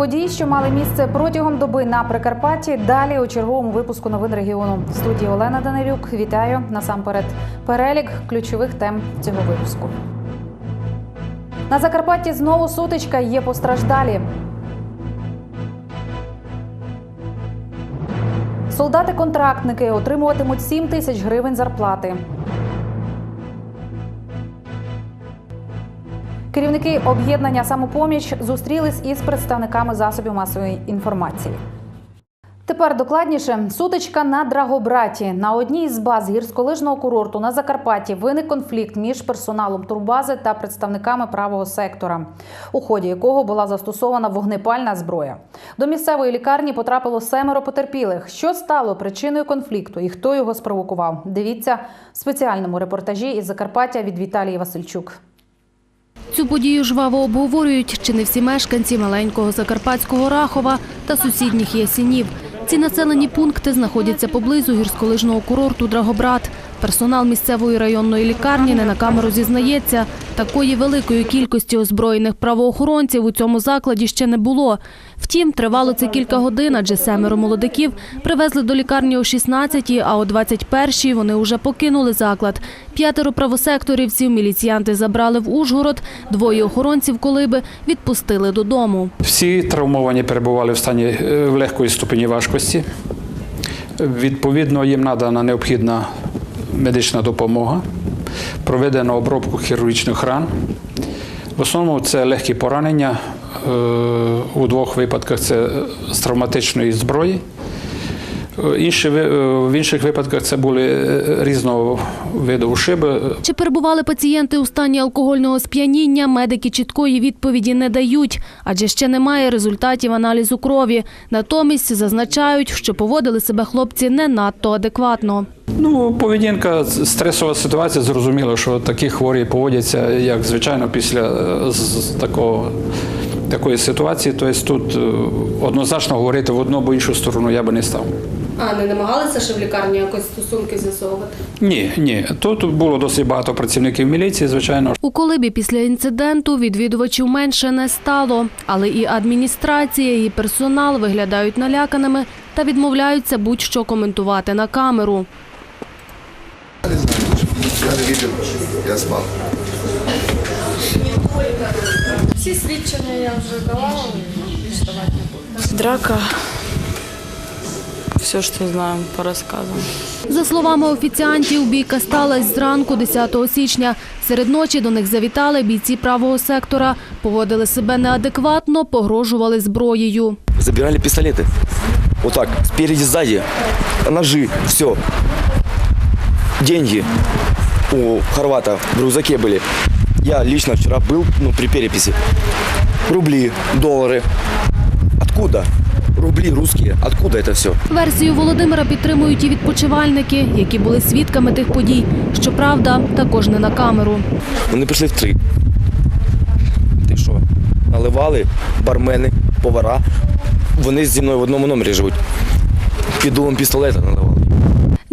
подій, що мали місце протягом доби на Прикарпатті. Далі у черговому випуску новин регіону. В студії Олена Данилюк. Вітаю насамперед. Перелік ключових тем цього випуску. На Закарпатті знову сутичка є постраждалі. Солдати-контрактники отримуватимуть 7 тисяч гривень зарплати. Керівники об'єднання самопоміч зустрілись із представниками засобів масової інформації. Тепер докладніше сутичка на Драгобраті. На одній з баз гірськолижного курорту на Закарпатті виник конфлікт між персоналом турбази та представниками правого сектора, у ході якого була застосована вогнепальна зброя. До місцевої лікарні потрапило семеро потерпілих. Що стало причиною конфлікту і хто його спровокував? Дивіться в спеціальному репортажі із Закарпаття від Віталії Васильчук. Цю подію жваво обговорюють чи не всі мешканці маленького закарпатського Рахова та сусідніх Ясінів. Ці населені пункти знаходяться поблизу гірськолижного курорту Драгобрат. Персонал місцевої районної лікарні не на камеру зізнається, такої великої кількості озброєних правоохоронців у цьому закладі ще не було. Втім, тривало це кілька годин, адже семеро молодиків привезли до лікарні о 16-й, а о 21-й вони вже покинули заклад. П'ятеро правосекторівців міліціянти забрали в Ужгород, двоє охоронців колиби відпустили додому. Всі травмовані перебували в стані е, в легкої ступені важкості. Відповідно, їм надана необхідна медична допомога, проведено обробку хірургічних ран. В основному це легкі поранення. е, У двох випадках це з травматичної зброї. Е, Інші, е, в інших випадках це були е, різного виду ушиби. Чи перебували пацієнти у стані алкогольного сп'яніння, медики чіткої відповіді не дають, адже ще немає результатів аналізу крові. Натомість зазначають, що поводили себе хлопці не надто адекватно. Ну, поведінка, стресова ситуація, зрозуміло, що такі хворі поводяться, як звичайно, після такого, такої ситуації. Тобто тут однозначно говорити в одну або іншу сторону я би не став. А не намагалися ще в лікарні якось стосунки з'ясовувати? Ні, ні. Тут було досить багато працівників міліції, звичайно. У колибі після інциденту відвідувачів менше не стало, але і адміністрація, і персонал виглядають наляканими та відмовляються будь-що коментувати на камеру. Я не видел, я спал. Всі свідчення я вже давала, більш давати не буду. Драка. Все, что знаем по рассказам. За словами офіціантів, бійка сталася зранку 10 січня. Серед ночі до них завітали бійці правого сектора, поводили себе неадекватно, погрожували зброєю. забирали пистолеты. Вот так, спереди, сзади, ножи, все. Деньги у Хорвата в рюкзаке были. Я лично вчера был, ну, при переписи. Рубли, доллары. Откуда? Рубли русские. Откуда это все? Версію Володимира підтримують і відпочивальники, які були свідками тих подій. Щоправда, також не на камеру. Вони прийшли в три. Ти що? Наливали бармени, повара. Вони зі мною в одному номері живуть. Під дулом пістолета наливали.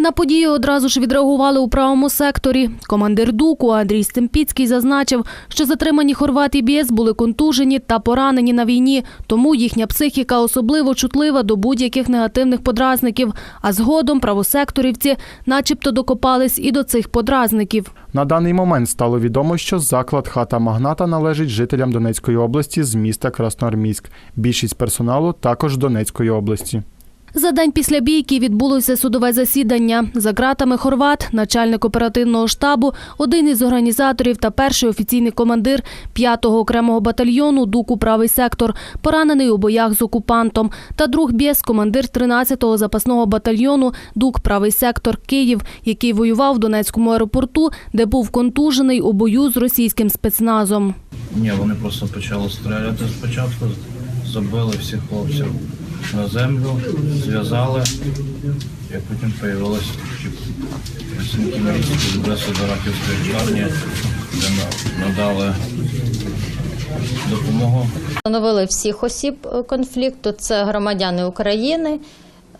На подію одразу ж відреагували у правому секторі. Командир ДУКу Андрій Стемпіцький зазначив, що затримані хорват і були контужені та поранені на війні, тому їхня психіка особливо чутлива до будь-яких негативних подразників. А згодом правосекторівці начебто докопались і до цих подразників. На даний момент стало відомо, що заклад хата магната належить жителям Донецької області з міста Красноармійськ. Більшість персоналу також Донецької області. За день після бійки відбулося судове засідання. За ґратами Хорват, начальник оперативного штабу, один із організаторів та перший офіційний командир 5-го окремого батальйону ДУКу «Правий сектор», поранений у боях з окупантом, та друг Бєс, командир 13-го запасного батальйону ДУК «Правий сектор» Київ, який воював в Донецькому аеропорту, де був контужений у бою з російським спецназом. Ні, вони просто почали стріляти спочатку, забили всіх хлопців на землю, зв'язали, і потім з'явилися працівники міліції до Раківської лікарні, де надали допомогу. Встановили всіх осіб е, конфлікту. Це громадяни України.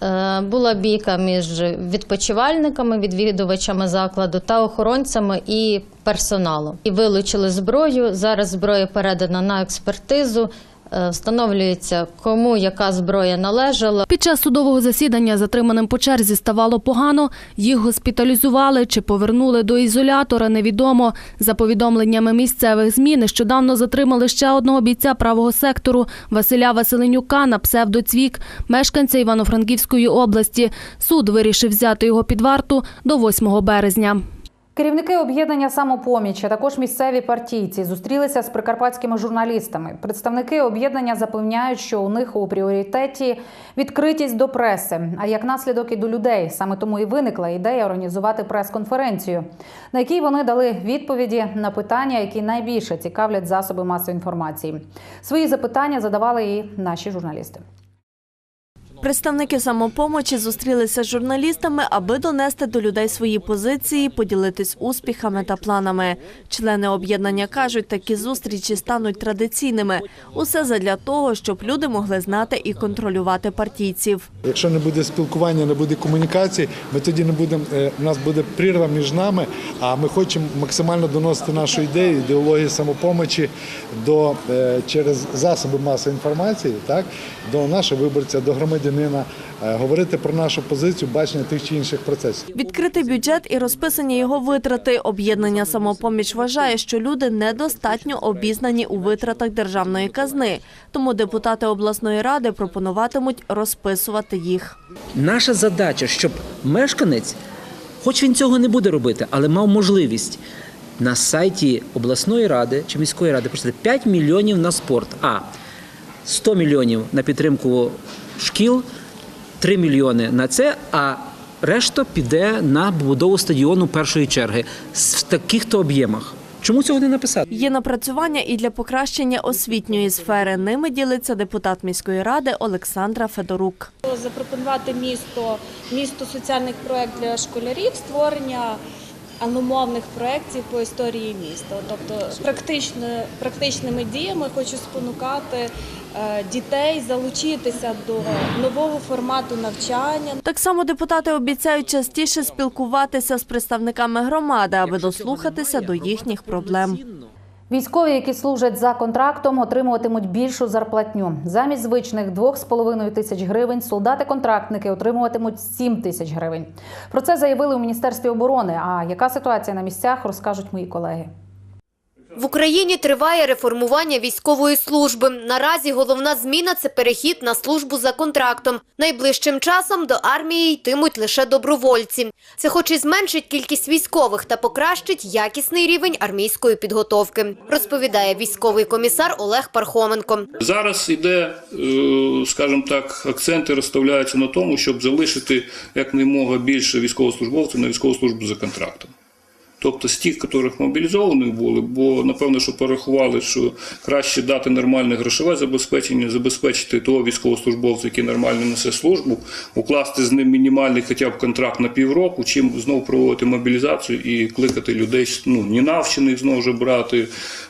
Е, Була бійка між відпочивальниками, відвідувачами закладу та охоронцями і персоналом. І вилучили зброю. Зараз зброя передана на експертизу. Е, Встановлюється, кому яка зброя належала. Під час судового засідання затриманим по черзі ставало погано. Їх госпіталізували чи повернули до ізолятора. Невідомо. За повідомленнями місцевих змі, нещодавно затримали ще одного бійця правого сектору Василя Василенюка на псевдоцвік, мешканця Івано-Франківської області. Суд вирішив взяти його під варту до 8 березня. Керівники об'єднання самопоміч, а також місцеві партійці зустрілися з прикарпатськими журналістами. Представники об'єднання запевняють, що у них у пріоритеті відкритість до преси, а як наслідок і до людей. Саме тому і виникла ідея організувати прес-конференцію, на якій вони дали відповіді на питання, які найбільше цікавлять засоби масової інформації. Свої запитання задавали і наші журналісти. Представники самопомочі зустрілися з журналістами, аби донести до людей свої позиції, поділитись успіхами та планами. Члени об'єднання кажуть, такі зустрічі стануть традиційними. Усе задля того, щоб люди могли знати і контролювати партійців. Якщо не буде спілкування, не буде комунікації, ми тоді не будемо. е, У нас буде прірва між нами. А ми хочемо максимально доносити нашу ідею, ідеологію самопомочі до е, через засоби масової інформації, так до нашого виборця, до громадянина, е, говорити про нашу позицію, бачення тих чи інших процесів. Відкритий бюджет і розписані його витрати. Об'єднання самопоміч вважає, що люди недостатньо обізнані у витратах державної казни. Тому депутати обласної ради пропонуватимуть розписувати їх. Наша задача, щоб мешканець, хоч він цього не буде робити, але мав можливість на сайті обласної ради чи міської ради прочитати 5 мільйонів на спорт, а 100 мільйонів на підтримку шкіл, 3 мільйони на це, а решта піде на побудову стадіону першої черги в таких-то об'ємах. Чому цього не написати? Є напрацювання і для покращення освітньої сфери. Ними ділиться депутат міської ради Олександра Федорук. Запропонувати місто, місто соціальних проєктів для школярів, створення аномовних проєктів по історії міста. Тобто практично, практичними діями хочу спонукати е, дітей залучитися до нового формату навчання, Так само депутати обіцяють частіше спілкуватися з представниками громади, аби дослухатися до їхніх проблем. Військові, які служать за контрактом, отримуватимуть більшу зарплатню. Замість звичних 2,5 тисяч гривень солдати-контрактники отримуватимуть 7 тисяч гривень. Про це заявили у міністерстві оборони. А яка ситуація на місцях, розкажуть мої колеги. В Україні триває реформування військової служби. Наразі головна зміна це перехід на службу за контрактом. Найближчим часом до армії йтимуть лише добровольці. Це хоч і зменшить кількість військових та покращить якісний рівень армійської підготовки, розповідає військовий комісар Олег Пархоменко. Зараз іде, е, скажімо так, акценти розставляються на тому, щоб залишити якнаймога більше військовослужбовців на військову службу за контрактом. Тобто з тих, яких мобілізованих були, бо напевно, що порахували, що краще дати нормальне грошове забезпечення, забезпечити того військовослужбовця, який нормально несе службу, укласти з ним мінімальний хоча б контракт на півроку, чим знову проводити мобілізацію і кликати людей ну, ненавчених знову ж брати,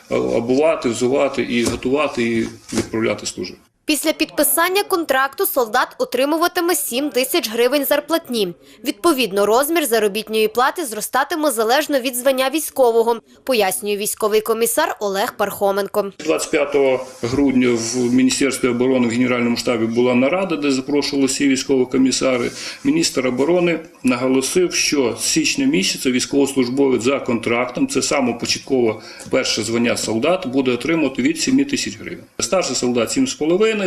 а- обувати, взувати і готувати і відправляти служити. Після підписання контракту солдат отримуватиме 7 тисяч гривень зарплатні. Відповідно, розмір заробітної плати зростатиме залежно від звання військового, пояснює військовий комісар Олег Пархоменко. 25 грудня в Міністерстві оборони в Генеральному штабі була нарада, де запрошували всі військові комісари. Міністр оборони наголосив, що з січня місяця військовослужбовець за контрактом, це саме початкове перше звання солдат, буде отримувати від 7 тисяч гривень. Старший солдат 7,5,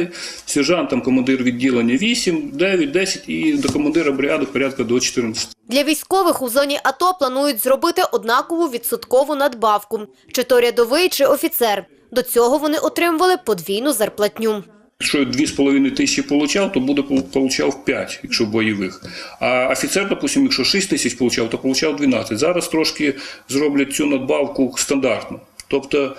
сержант, там, командир відділення 8, 9, 10 і до командира бригади порядка до 14. Для військових у зоні АТО планують зробити однакову відсоткову надбавку – чи то рядовий, чи офіцер. До цього вони отримували подвійну зарплатню. Якщо 2,5 тисячі получав, то буде получав 5, якщо бойових. А офіцер, допустим, якщо 6 тисяч получав, то получав 12. Зараз трошки зроблять цю надбавку стандартно. Тобто,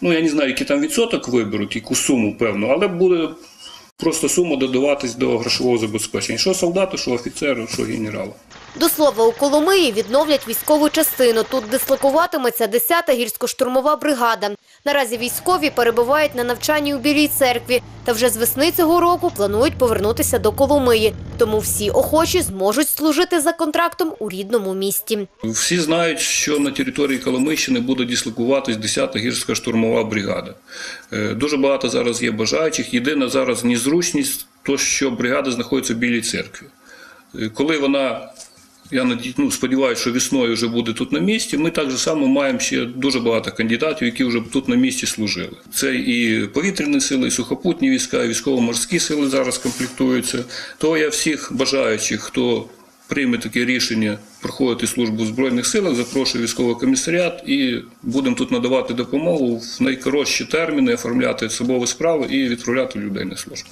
ну я не знаю, який там відсоток виберуть, яку суму певну, але буде просто сума додаватись до грошового забезпечення. Що солдату, що офіцеру, що генералу. До слова, у Коломиї відновлять військову частину. Тут дислокуватиметься 10-та гірсько-штурмова бригада. Наразі військові перебувають на навчанні у Білій церкві та вже з весни цього року планують повернутися до Коломиї. Тому всі охочі зможуть служити за контрактом у рідному місті. Всі знають, що на території Коломийщини буде дислокуватись 10-та гірська штурмова бригада. Е, Дуже багато зараз є бажаючих. Єдина зараз незручність, то що бригада знаходиться в Білій церкві. Е, Коли вона, я ну, сподіваюся, що весною вже буде тут на місці, ми так само маємо ще дуже багато кандидатів, які вже тут на місці служили. Це і повітряні сили, і сухопутні війська, і військово-морські сили зараз комплектуються. То я всіх бажаючих, хто прийме таке рішення проходити службу в Збройних силах, запрошую військовий комісаріат і будемо тут надавати допомогу в найкоротші терміни, оформляти особові справи і відправляти людей на службу.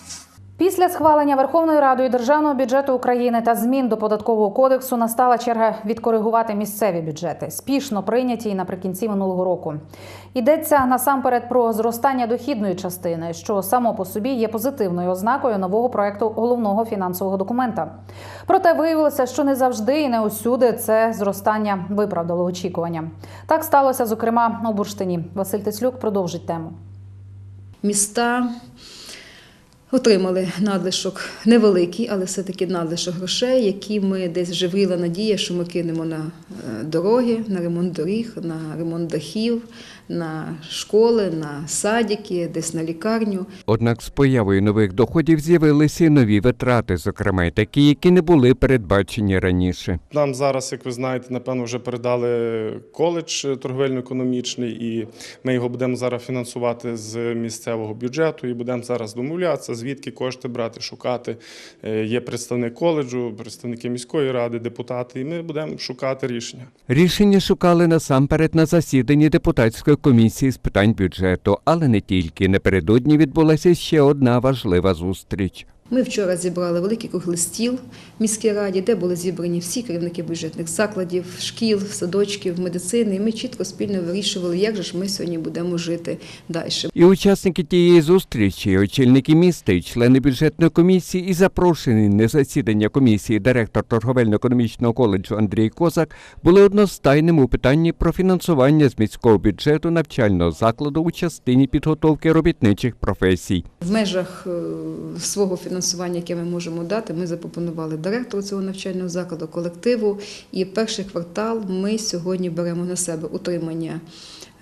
Після схвалення Верховною Радою державного бюджету України та змін до податкового кодексу настала черга відкоригувати місцеві бюджети, спішно прийняті наприкінці минулого року. Йдеться насамперед про зростання дохідної частини, що само по собі є позитивною ознакою нового проекту головного фінансового документа. Проте виявилося, що не завжди і не усюди це зростання виправдало очікування. Так сталося, зокрема, у Бурштині. Василь Теслюк продовжить тему. міста отримали надлишок невеликий, але все-таки надлишок грошей, які ми десь живила надія, що ми кинемо на е, дороги, на ремонт доріг, на ремонт дахів, на школи, на садики, десь на лікарню. Однак з появою нових доходів з'явилися і нові витрати, зокрема й такі, які не були передбачені раніше. Нам зараз, як ви знаєте, напевно, вже передали коледж торговельно-економічний, і ми його будемо зараз фінансувати з місцевого бюджету і будемо зараз домовлятися, звідки кошти брати, шукати. Е, Є представник коледжу, представники міської ради, депутати, і ми будемо шукати рішення. Рішення шукали насамперед на засіданні депутатської комісії з питань бюджету, але не тільки. Напередодні відбулася ще одна важлива зустріч. Ми вчора зібрали великий круглий стіл в міській раді, де були зібрані всі керівники бюджетних закладів, шкіл, садочків, медицини. І ми чітко спільно вирішували, як же ж ми сьогодні будемо жити далі. І учасники тієї зустрічі, і очільники міста, і члени бюджетної комісії, і запрошений на засідання комісії директор торговельно-економічного коледжу Андрій Козак були одностайними у питанні про фінансування з міського бюджету навчального закладу у частині підготовки робітничих професій. В межах е, свого фінансування, яке ми можемо дати, ми запропонували директору цього навчального закладу, колективу. І перший квартал ми сьогодні беремо на себе утримання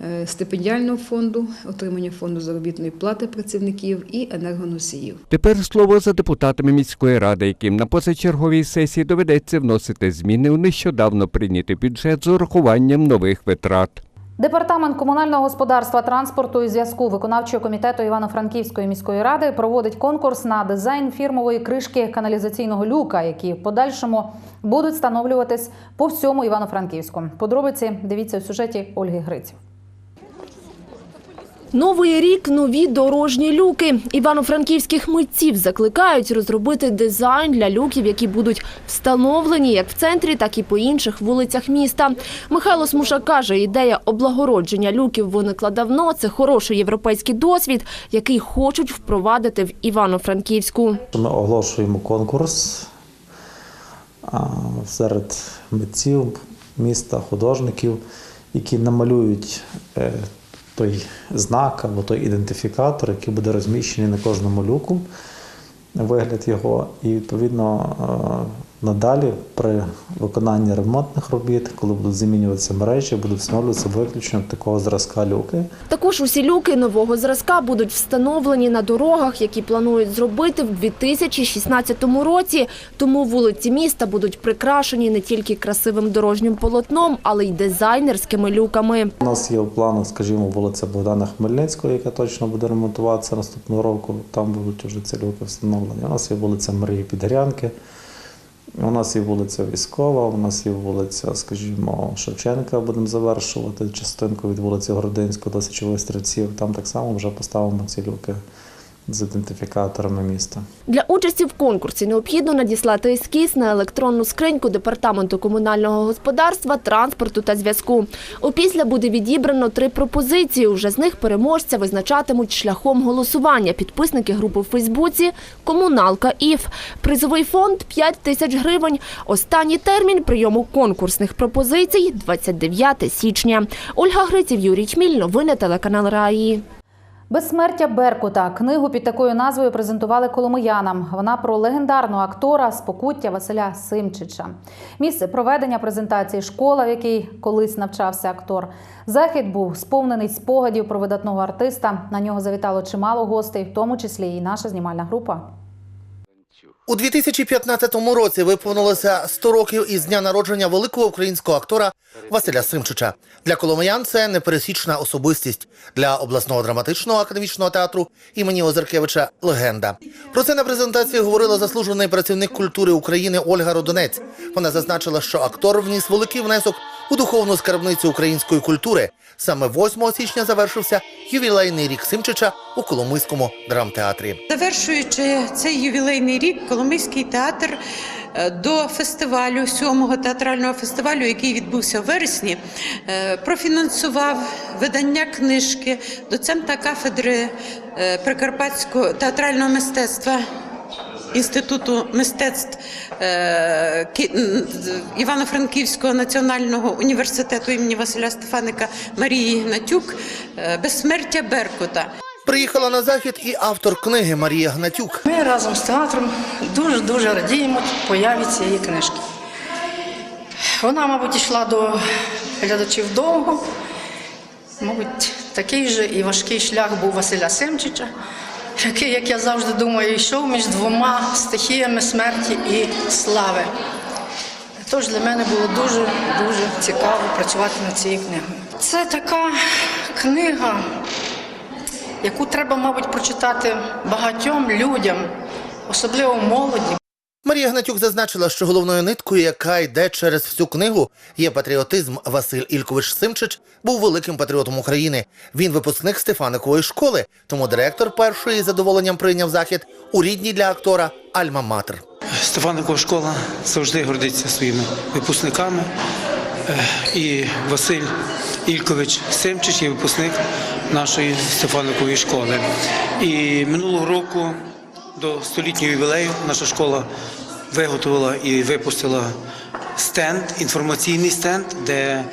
е, стипендіального фонду, отримання фонду заробітної плати працівників і енергоносіїв. Тепер слово за депутатами міської ради, яким на позачерговій сесії доведеться вносити зміни у нещодавно прийнятий бюджет з урахуванням нових витрат. Департамент комунального господарства, транспорту і зв'язку виконавчого комітету Івано-Франківської міської ради проводить конкурс на дизайн фірмової кришки каналізаційного люка, які в подальшому будуть встановлюватись по всьому Івано-Франківську. Подробиці дивіться у сюжеті Ольги Гриць. Новий рік – нові дорожні люки. Івано-франківських митців закликають розробити дизайн для люків, які будуть встановлені як в центрі, так і по інших вулицях міста. Михайло Смуша каже, ідея облагородження люків виникла давно. Це хороший європейський досвід, який хочуть впровадити в Івано-Франківську. Ми оголошуємо конкурс серед митців міста, художників, які намалюють е, той знак або той ідентифікатор, який буде розміщений на кожному люку, вигляд його. І відповідно е, надалі при виконанні ремонтних робіт, коли будуть замінюватися мережі, будуть встановлюватися виключно такого зразка люки. Також усі люки нового зразка будуть встановлені на дорогах, які планують зробити в 2016 році. Тому вулиці міста будуть прикрашені не тільки красивим дорожнім полотном, але й дизайнерськими люками. У нас є в планах, скажімо, вулиця Богдана Хмельницького, яка точно буде ремонтуватися наступного року. Там будуть вже ці люки встановлені. У нас є вулиця Марії Підгрянки. У нас є вулиця Військова, у нас є вулиця, скажімо, Шевченка. Будемо завершувати частинку від вулиці Городинського до Січових Стрільців. Там так само вже поставимо ці люки з ідентифікаторами міста. Для участі в конкурсі необхідно надіслати ескіз на електронну скриньку Департаменту комунального господарства, транспорту та зв'язку. Опісля буде відібрано три пропозиції. Уже з них переможця визначатимуть шляхом голосування. Підписники групи в Фейсбуці «Комуналка ІФ». Призовий фонд – 5 тисяч гривень. Останній термін прийому конкурсних пропозицій – 29 січня. Ольга Гриців, Юрій Чміль. Новини телеканал Раї. Безсмертя Беркута. Книгу під такою назвою презентували коломиянам. Вона про легендарного актора з покуття Василя Симчича. Місце проведення презентації школа, в якій колись навчався актор. Захід був сповнений спогадів про видатного артиста. На нього завітало чимало гостей, в тому числі і наша знімальна група. У 2015 році виповнилося 100 років із дня народження великого українського актора Василя Симчича. Для коломиян це непересічна особистість. Для обласного драматичного академічного театру імені Озеркевича легенда. Про це на презентації говорила заслужений працівник культури України Ольга Родонець. Вона зазначила, що актор вніс великий внесок у духовну скарбницю української культури. Саме 8 січня завершився ювілейний рік Симчича у Коломийському драмтеатрі. Завершуючи цей ювілейний рік, Коломийський театр е, до фестивалю, сьомого театрального фестивалю, який відбувся в вересні, е, профінансував видання книжки доцента кафедри е, Прикарпатського театрального мистецтва. Інституту мистецтв Івано-Франківського національного університету імені Василя Стефаника Марії Гнатюк е, Безсмертя Беркута. Приїхала на захід і автор книги Марія Гнатюк. Ми разом з театром дуже-дуже радіємо появі цієї книжки. Вона, мабуть, йшла до глядачів довго. Мабуть, такий же і важкий шлях був Василя Семчича, який, як я завжди думаю, йшов між двома стихіями смерті і слави. Тож для мене було дуже-дуже цікаво працювати над цією книгою. Це така книга, яку треба, мабуть, прочитати багатьом людям, особливо молоді. Марія Гнатюк зазначила, що головною ниткою, яка йде через всю книгу, є патріотизм. Василь Ількович Симчич був великим патріотом України. Він випускник Стефаникової школи, тому директор першої з задоволенням прийняв захід у рідній для актора Альма-Матер. Стефаникова школа завжди гордиться своїми випускниками. Е, І Василь Ількович Семчич є випускник нашої Стефаникової школи. І минулого року до столітнього ювілею наша школа виготовила і випустила стенд, інформаційний стенд, де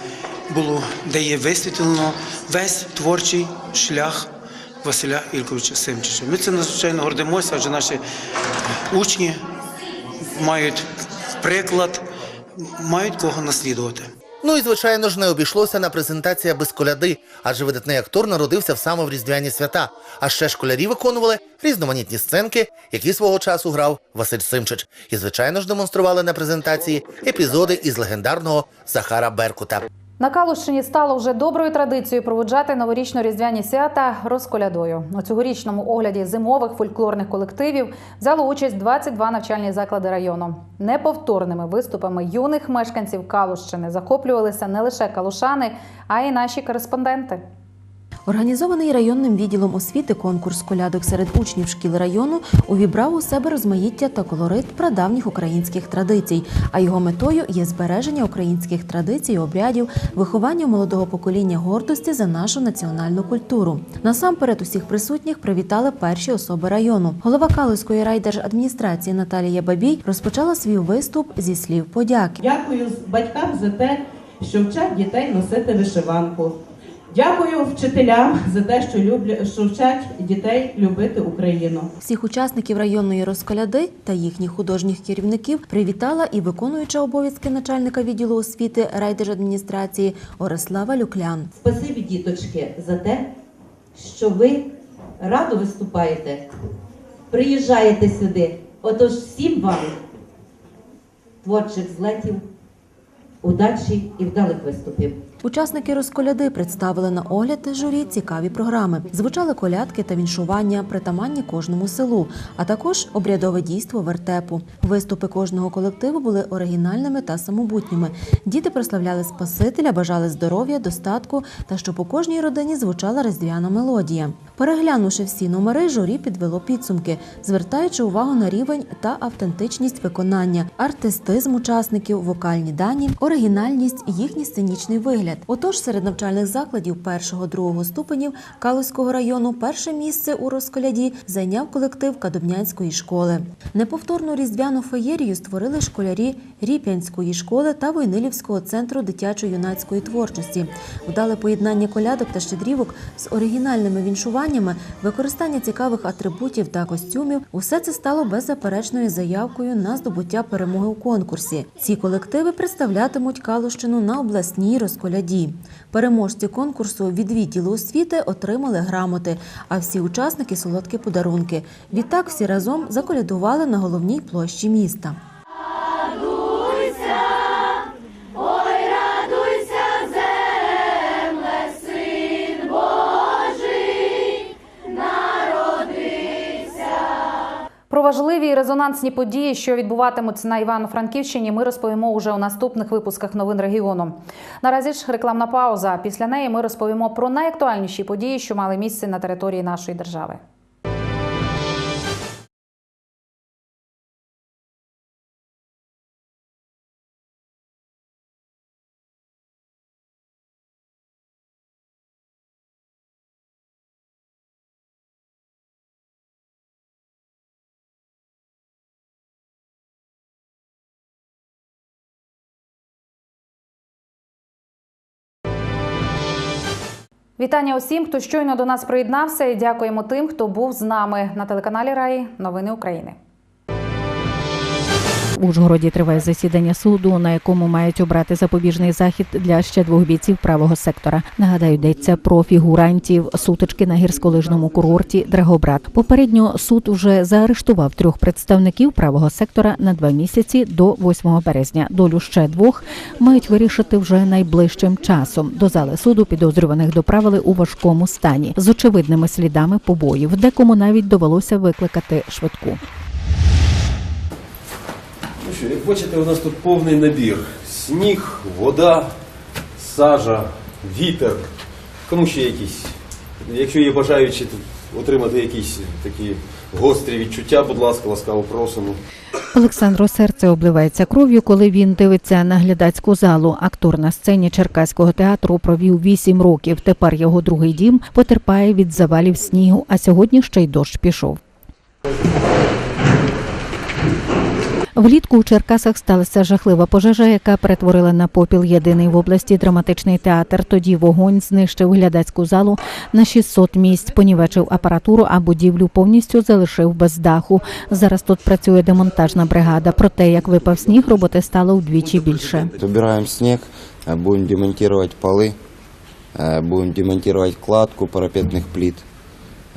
було, де є висвітлено весь творчий шлях Василя Ільковича Семчича. Ми цим надзвичайно гордимося, адже наші учні мають приклад, мають кого наслідувати. Ну і звичайно ж не обійшлося на презентація без коляди, адже видатний актор народився в саме в різдвяні свята. А ще школярі виконували різноманітні сценки, які свого часу грав Василь Симчич. І звичайно ж демонстрували на презентації епізоди із легендарного Захара Беркута. На Калущині стало вже доброю традицією проводжати новорічно-різдвяні свята розколядою. У цьогорічному огляді зимових фольклорних колективів взяло участь 22 навчальні заклади району. Неповторними виступами юних мешканців Калущини захоплювалися не лише калушани, а й наші кореспонденти. Організований районним відділом освіти конкурс колядок серед учнів шкіл району увібрав у себе розмаїття та колорит прадавніх українських традицій. А його метою є збереження українських традицій, обрядів, виховання молодого покоління гордості за нашу національну культуру. Насамперед усіх присутніх привітали перші особи району. Голова Калузької райдержадміністрації Наталія Бабій розпочала свій виступ зі слів подяки. Дякую батькам за те, що вчать дітей носити вишиванку. Дякую вчителям за те, що люблять, що вчать дітей любити Україну. Всіх учасників районної розколяди та їхніх художніх керівників привітала і виконуюча обов'язки начальника відділу освіти райдержадміністрації Орислава Люклян. Спасибі, діточки, за те, що ви радо виступаєте, приїжджаєте сюди. Отож, всім вам творчих злетів, удачі і вдалих виступів. Учасники розколяди представили на огляд журі цікаві програми. Звучали колядки та віншування, притаманні кожному селу, а також обрядове дійство вертепу. Виступи кожного колективу були оригінальними та самобутніми. Діти прославляли Спасителя, бажали здоров'я, достатку та щоб у кожній родині звучала різдвяна мелодія. Переглянувши всі номери, журі підвело підсумки, звертаючи увагу на рівень та автентичність виконання, артистизм учасників, вокальні дані, оригінальність, їхній сценічний вигляд. Отож, серед навчальних закладів першого-другого ступенів Калузького району перше місце у розколяді зайняв колектив Кадобнянської школи. Неповторну різдвяну феєрію створили школярі Ріп'янської школи та Войнилівського центру дитячо-юнацької творчості. Вдале поєднання колядок та щедрівок з оригінальними віншуваннями, використання цікавих атрибутів та костюмів усе це стало беззаперечною заявкою на здобуття перемоги у конкурсі. Ці колективи представлятимуть Калущину на обласній розколяді. Переможці конкурсу від відділу освіти отримали грамоти, а всі учасники солодкі подарунки. Відтак всі разом заколядували на головній площі міста. Резонансні події, що відбуватимуться на Івано-Франківщині, ми розповімо уже у наступних випусках новин регіону. Наразі ж рекламна пауза. Після неї ми розповімо про найактуальніші події, що мали місце на території нашої держави. Вітання усім, хто щойно до нас приєднався, і дякуємо тим, хто був з нами на телеканалі Раї Новини України. Ужгороді триває засідання суду, на якому мають обрати запобіжний захід для ще двох бійців правого сектора. Нагадаю, йдеться про фігурантів сутички на гірськолижному курорті Драгобрат. Попередньо суд вже заарештував трьох представників правого сектора на два місяці до 8 березня. Долю ще двох мають вирішити вже найближчим часом. До зали суду підозрюваних доправили у важкому стані з очевидними слідами побоїв. Декому навіть довелося викликати швидку. Що, як бачите, у нас тут повний набір. Сніг, вода, сажа, вітер. Кому ще якісь. Якщо є бажаючі отримати якісь такі гострі відчуття, будь ласка, ласкаво просимо. Олександру серце обливається кров'ю, коли він дивиться на глядацьку залу. Актор на сцені Черкаського театру провів вісім років. Тепер його другий дім потерпає від завалів снігу, а сьогодні ще й дощ пішов. Влітку у Черкасах сталася жахлива пожежа, яка перетворила на попіл єдиний в області драматичний театр. Тоді вогонь знищив глядацьку залу на 600 місць, понівечив апаратуру, а будівлю повністю залишив без даху. Зараз тут працює демонтажна бригада. Проте, як випав сніг, роботи стало вдвічі більше. Убираем снег, э, будем демонтировать полы, э, будем демонтировать кладку парапетных плит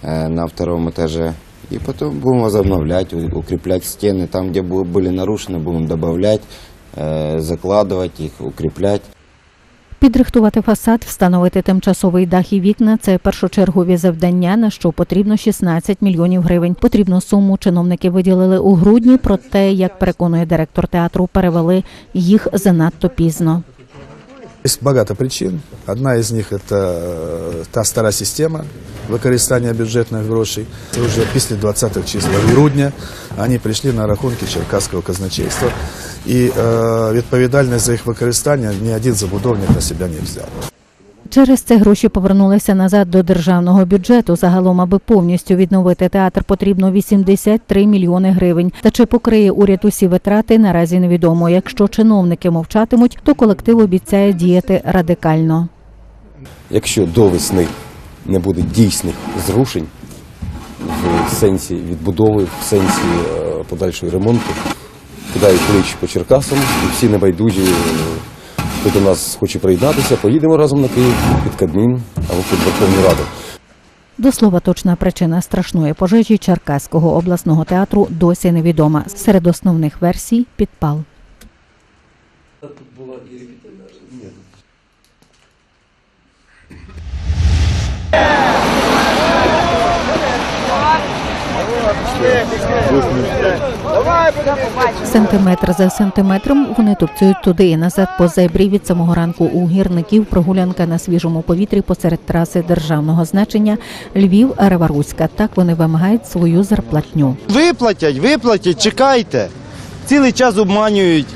э, на втором этаже. И потом будем возобновлять, у- укреплять стены. Там, где бу- были нарушены, будем добавлять, э, закладывать их, укреплять. Підрихтувати фасад, встановити тимчасовий дах і вікна це першочергові завдання, на що потрібно 16 мільйонів гривень. Потрібну суму чиновники виділили у грудні, проте, як переконує директор театру, перевели їх занадто пізно. Есть багато причин. Одна из них это э, та стара система використання бюджетних грошей. Це вже після 20-х числа грудня вони прийшли на рахунки Черкаського казначейства. І е, відповідальність за їх використання ні один забудовник на себе не взяв. Через це гроші повернулися назад до державного бюджету. Загалом, аби повністю відновити театр, потрібно 83 мільйони гривень. Та чи покриє уряд усі витрати, наразі невідомо. Якщо чиновники мовчатимуть, то колектив обіцяє діяти радикально. Якщо до весни не буде дійсних зрушень в сенсі відбудови, в сенсі е, подальшого ремонту, кидаю клич по Черкасам і всі небайдужі, е, Тут до нас хоче приєднатися, поїдемо разом на Київ під Кабмін або під Верховну Раду. До слова, точна причина страшної пожежі Черкаського обласного театру досі невідома. Серед основних версій підпал. Тут. Сантиметр за сантиметром вони тупцюють туди і назад по зебрі від самого ранку у гірників. Прогулянка на свіжому повітрі посеред траси державного значення Львів Реваруська. Так вони вимагають свою зарплатню. Виплатять, виплатять, чекайте. Цілий час обманюють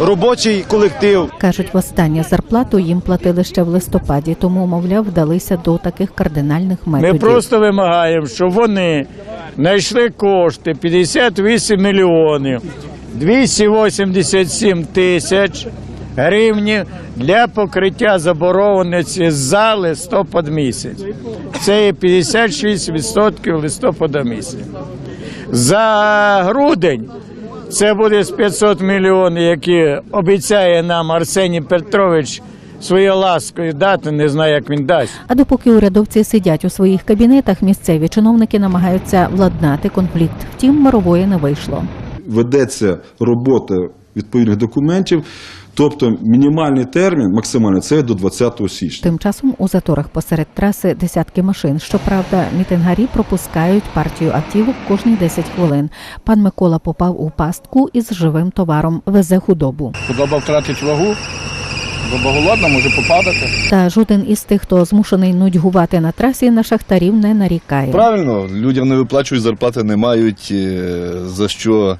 робочий колектив. Кажуть, востаннє зарплату їм платили ще в листопаді, тому, мовляв, вдалися до таких кардинальних Ми просто вимагаємо, щоб вони знайшли кошти 58 мільйонів 287 тисяч гривень для покриття заборгованості за листопад місяць. Це є 56% листопада місяця. За грудень це буде з 500 мільйонів, які обіцяє нам Арсеній Петрович своєю ласкою дати. Не знаю, як він дасть. А допоки урядовці сидять у своїх кабінетах, місцеві чиновники намагаються владнати конфлікт. Втім, мирової не вийшло. ведеться робота відповідних документів, тобто мінімальний термін, максимальний це до 20 січня. Тим часом у заторах посеред траси десятки машин. Щоправда, мітингарі пропускають партію автівок кожні 10 хвилин. Пан Микола попав у пастку із живим товаром. Везе худобу. Худоба втратить вагу, бо голодна може попадати. Та жоден із тих, хто змушений нудьгувати на трасі, на шахтарів не нарікає. Правильно, людям не виплачують зарплати, не мають е, за що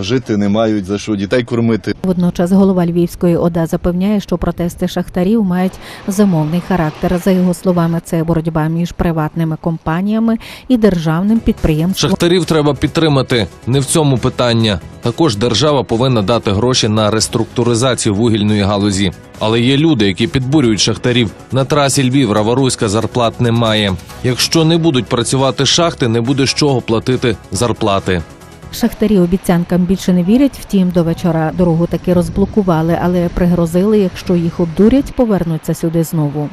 жити, не мають за що дітей кормити. Водночас голова Львівської ОДА запевняє, що протести шахтарів мають замовний характер. За його словами, це боротьба між приватними компаніями і державним підприємством. Шахтарів треба підтримати. Не в цьому питання. Також держава повинна дати гроші на реструктуризацію вугільної галузі. Але є люди, які підбурюють шахтарів. На трасі Львів Раваруська зарплат немає. Якщо не будуть працювати шахти, не буде з чого платити зарплати. Шахтарі обіцянкам більше не вірять. Втім, до вечора дорогу таки розблокували, але пригрозили, якщо їх обдурять, повернуться сюди знову.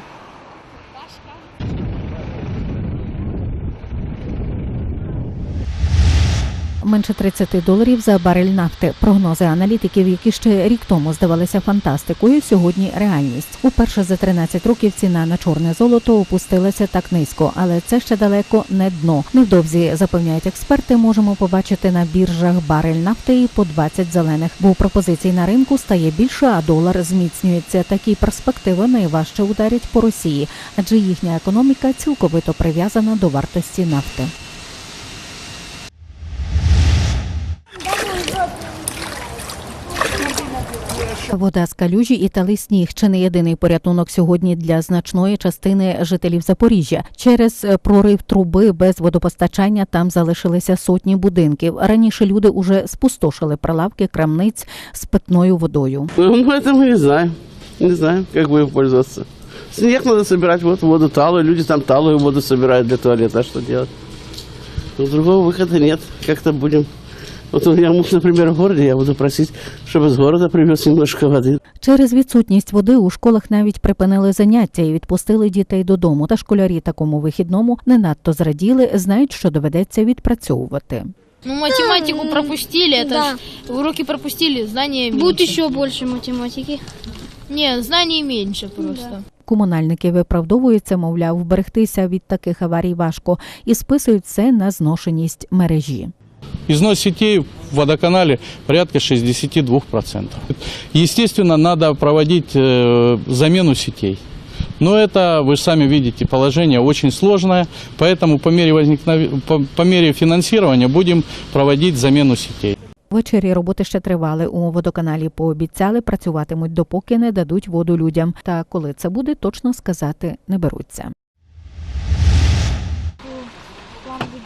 Менше 30 доларів за барель нафти. Прогнози аналітиків, які ще рік тому здавалися фантастикою, сьогодні реальність. Уперше за 13 років ціна на чорне золото опустилася так низько, але це ще далеко не дно. Невдовзі запевняють експерти, можемо побачити на біржах барель нафти і по 20 зелених, бо пропозицій на ринку стає більше, а долар зміцнюється. Такі перспективи найважче ударять по Росії, адже їхня економіка цілковито прив'язана до вартості нафти. Вода з калюжі і талий сніг чи не єдиний порятунок сьогодні для значної частини жителів Запоріжжя. Через е, прорив труби без водопостачання там залишилися сотні будинків. Раніше люди уже спустошили прилавки крамниць з питною водою. Ну, это мы не знаем. Не знаем, как будем пользоваться. Снег надо собирать, вот воду талую. Люди там талую воду собирают для туалета. А что делать? Ну, другого выхода нет. Как-то будем... Вот у меня муж, например, в городе, я буду просить, чтобы из города привез немножко воды. Через відсутність води у школах навіть припинили заняття і відпустили дітей додому. Та школярі такому вихідному не надто зраділи, знають, що доведеться відпрацьовувати. Ну, математику пропустили, это Да. ж уроки пропустили, знания меньше. Будет еще больше математики. Не, знаний меньше просто. Комунальники виправдовуються, мовляв, вберегтися від таких аварій важко і списують все на зношеність мережі. Износ сетей в водоканале порядка 62%. Естественно, надо проводить э, замену сетей. Но это, вы же сами видите, положение очень сложное, поэтому по мере, возникнов... по, по мере финансирования будем проводить замену сетей. Ввечері роботи ще тривали. У водоканалі пообіцяли, працюватимуть допоки не дадуть воду людям. Та коли це буде, точно сказати не беруться.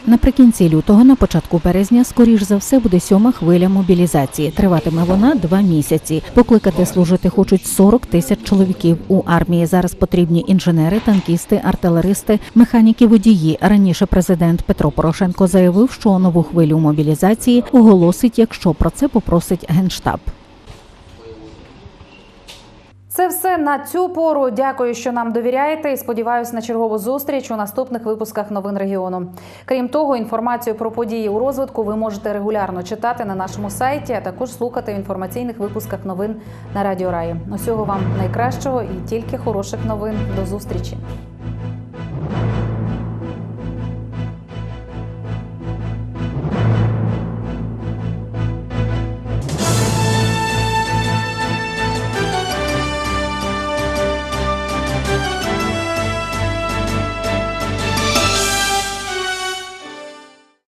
Наприкінці лютого, на початку березня, скоріш за все, буде сьома хвиля мобілізації. Триватиме вона два місяці. Покликати служити хочуть 40 тисяч чоловіків. У армії зараз потрібні інженери, танкісти, артилеристи, механіки, водії. Раніше президент Петро Порошенко заявив, що нову хвилю мобілізації оголосить, якщо про це попросить генштаб. Це все на цю пору. Дякую, що нам довіряєте. І сподіваюся на чергову зустріч у наступних випусках новин регіону. Крім того, інформацію про події у розвитку ви можете регулярно читати на нашому сайті, а також слухати в інформаційних випусках новин на Радіо Раї. Усього вам найкращого і тільки хороших новин. До зустрічі.